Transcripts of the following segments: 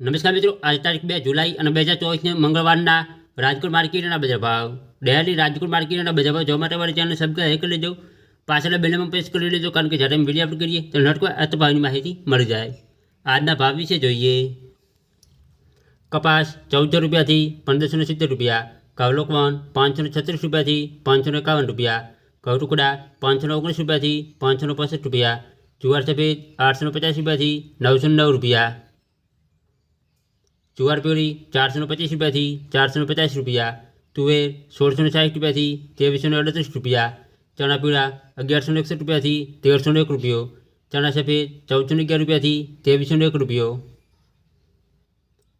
નમસ્કાર મિત્રો આજ તારીખ બે જુલાઈ અને બે હજાર ચોવીસને મંગળવારના રાજકોટ માર્કેટના બજાર ભાવ ડેલી રાજકોટ માર્કેટના બજાર ભાવ જોવા માટે મારી ચેનલ સબસ્ક્રાઈબ કરી લેજો પાછળના બેલમાં પ્રેસ કરી લેજો કારણ કે જ્યારે અમે વિડીયો અપલોડ કરીએ તો નટકો અર્થ ભાવની માહિતી મળી જાય આજના ભાવ વિશે જોઈએ કપાસ ચૌદસો રૂપિયાથી પંદરસો ને સિત્તેર રૂપિયા કવલોકવન પાંચસો ને છત્રીસ રૂપિયાથી પાંચસો ને એકાવન રૂપિયા ઘઉં ટુકડા પાંચસો ને ઓગણીસ રૂપિયાથી પાંચસો ને પંસઠ રૂપિયા જુવાર સફેદ આઠસો ને પચાસ રૂપિયાથી નવસો ને નવ રૂપિયા જુવાર પેઢી ચારસો પચીસ રૂપિયાથી ચારસો પચાસ રૂપિયા તુવેર સોળસો ને સાઠ રૂપિયાથી ત્રેવીસો ને અડત્રીસ રૂપિયા ચણા પીળા અગિયારસો ને એકસઠ રૂપિયાથી તેરસો ને એક રૂપિયો ચણા સફેદ ચૌદસો અગિયાર રૂપિયાથી ત્રેવીસો એક રૂપિયો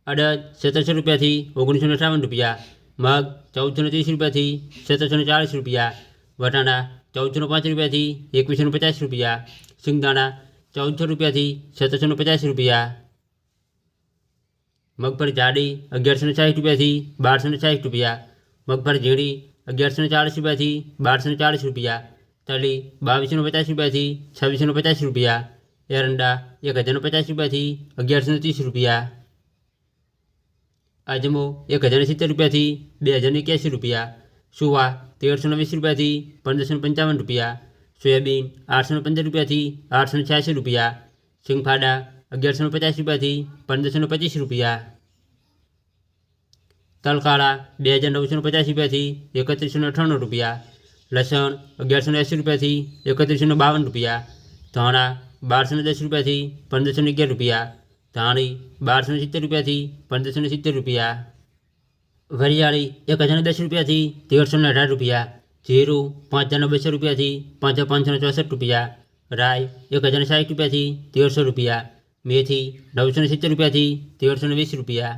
અડદ સત્તરસો રૂપિયાથી ઓગણીસો અઠાવન રૂપિયા મગ ચૌદસો ત્રીસ રૂપિયાથી સત્તરસો ચાળીસ રૂપિયા વટાણા ચૌદસો પાંચ રૂપિયાથી એકવીસો પચાસ રૂપિયા સિંગદાણા ચૌદસો રૂપિયાથી સત્તરસો પચાસ રૂપિયા મગફળી જાડી અગિયારસો ને સાઠ રૂપિયાથી બારસો ને સાઠ રૂપિયા મગફળી ઝીણી અગિયારસો ને ચાળીસ રૂપિયાથી બારસો ને ચાળીસ રૂપિયા તલી બાવીસો ને પચાસ રૂપિયાથી છવ્વીસો ને પચાસ રૂપિયા એરંડા એક હજાર ને પચાસ રૂપિયાથી અગિયારસો ને ત્રીસ રૂપિયા અજમો એક હજાર સિત્તેર રૂપિયાથી બે હજાર એક્યાસી રૂપિયા સુવા તેરસો ને વીસ રૂપિયાથી પંદરસો ને પંચાવન રૂપિયા સોયાબીન આઠસો ને પંદર રૂપિયાથી આઠસો ને છ્યાસી રૂપિયા સિંગફાડા અગિયારસો ને પચાસ રૂપિયાથી પંદરસો ને પચીસ રૂપિયા તલકાળા બે હજાર નવસો ને પચાસ રૂપિયાથી એકત્રીસો ને અઠ્ઠાણું રૂપિયા લસણ અગિયારસો ને એંસી રૂપિયાથી એકત્રીસો ને બાવન રૂપિયા ધાણા બારસો ને દસ રૂપિયાથી પંદરસો ને અગિયાર રૂપિયા ધાણી બારસો ને સિત્તેર રૂપિયાથી પંદરસો ને સિત્તેર રૂપિયા વરિયાળી એક હજાર ને દસ રૂપિયાથી તેરસો ને અઢાર રૂપિયા જીરું પાંચ હજાર બસો રૂપિયાથી પાંચ હજાર પાંચસો ને ચોસઠ રૂપિયા રાય એક હજાર સાઠ રૂપિયાથી તેરસો રૂપિયા મેથી નવસો ને સિત્તેર રૂપિયાથી તેરસો ને વીસ રૂપિયા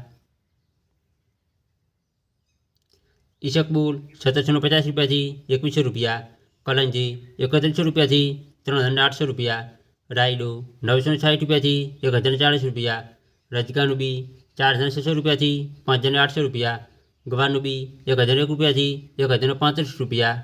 ઈશકબુલ સત્તરસો ને પચાસ રૂપિયાથી એકવીસો રૂપિયા કલંજી એકત્રીસો રૂપિયાથી ત્રણ હજાર આઠસો રૂપિયા રાયડો નવસો ને સાઠ રૂપિયાથી એક હજાર ચાળીસ રૂપિયા રજગાનું બી ચાર હજાર છસો રૂપિયાથી પાંચ હજાર આઠસો રૂપિયા ગવાનું બી એક હજાર એક રૂપિયાથી એક હજાર પાંત્રીસ રૂપિયા